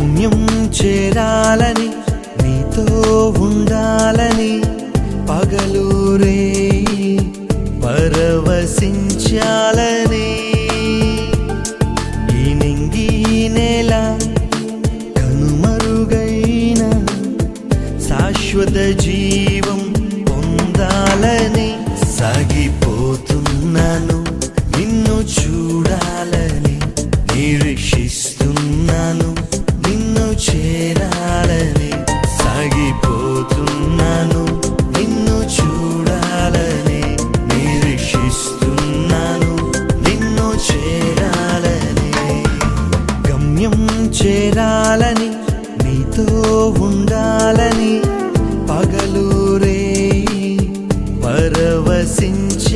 గమ్యం చేరాలని నీతో ఉండాలని పగలూరే పరవశించాలని ఈ నింగి నేల కనుమరుగైన శాశ్వత జీవం గమ్యం చేరాలని నీతో ఉండాలని పగలూరే పరవశించాలని